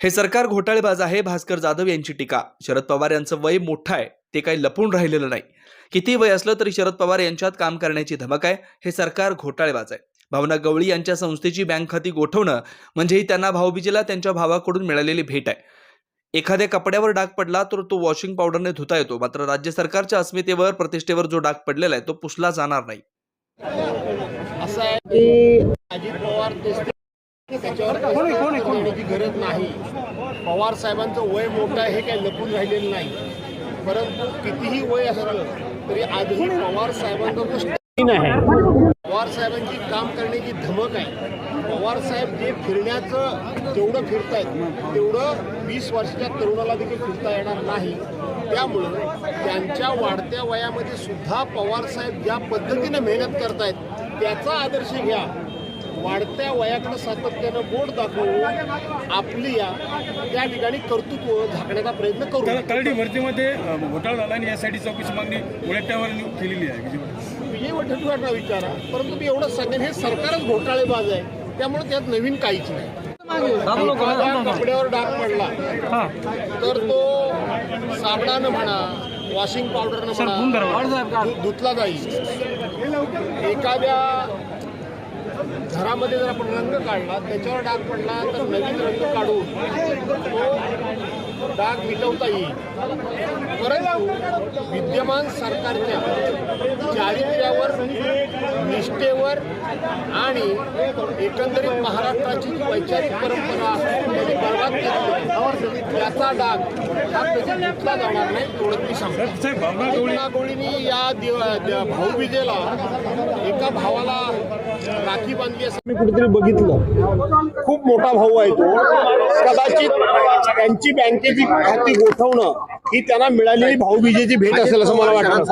हे सरकार घोटाळेबाज आहे भास्कर जाधव यांची टीका. शरद पवार यांचं वय मोठं आहे ते काही लपून राहिलेलं नाही. किती वय असलं तरी शरद पवार यांच्यात काम करण्याची धमक आहे हे सरकार घोटाळेबाज आहे. भावना गवळी यांच्या संस्थेची बँक खाती गोठवणं म्हणजे ही त्यांना भाऊबीजेला त्यांच्या भावाकडून मिळालेली भेट आहे. एखाद्या कपड्यावर डाग पडला तर तो वॉशिंग पावडरने धुता येतो मात्र राज्य सरकारच्या अस्मितेवर प्रतिष्ठेवर जो डाग पडलेला आहे तो पुसला जाणार नाही. असं आहे. करण्याची गरज नाही. पवार साहेबांचं वय मोठं आहे हे काही लपून राहिलेलं नाही. परंतु कितीही वय असलं तरी आजही पवार साहेबांचा जो स्टॅमिन आहे. पवार साहेबांची काम करण्याची धमक आहे. पवार साहेब जे फिरण्याचं जेवढं फिरतायत तेवढं वीस वर्षाच्या तरुणाला देखील फिरता येणार नाही. त्यामुळं त्यांच्या वाढत्या वयामध्ये सुद्धा पवार साहेब ज्या पद्धतीने मेहनत करतायत त्याचा आदर्श घ्या. वाढत्या वयाकडे सातत्यानं बोट दाखवून आपली या त्या ठिकाणी कर्तृत्व झाकण्याचा प्रयत्न करू. तर तलाठी भरतीमध्ये घोटाळा झाला आणि यासाठी चौकशी मागणी उलट्यावर केलेली आहे विजय वडेट्टीवारना विचारा परंतु मी एवढंच सांगेन हे सरकारच घोटाळेबाज आहे. त्यामुळे त्यात नवीन काहीच नाही. कपड्यावर डाग पडला तर तो साबणानं म्हणा वॉशिंग पावडरनं म्हणा धुतला जाईल. एखाद्या घरामध्ये जर आपण रंग काढला त्याच्यावर डाग पडला तर नवीन रंग काढून तो डाग मिटवता येईल. परंतु विद्यमान सरकारच्या चारित्र्यावर निष्ठेवर आणि एकंदरीत महाराष्ट्राची जी वैचारिक परंपरा त्याने बरबाद केली याचा डाग हा कधी घेतला जाणार नाही एवढं मी सांगतो. गवळीनी या भाऊबीजेला एका भावाला मी कुठेतरी बघितलं. खूप मोठा भाऊ आहे तो. कदाचित त्यांची बँकेची खाती गोठवणं ही त्यांना मिळालेली भाऊबीजेची भेट असेल असं मला वाटतं.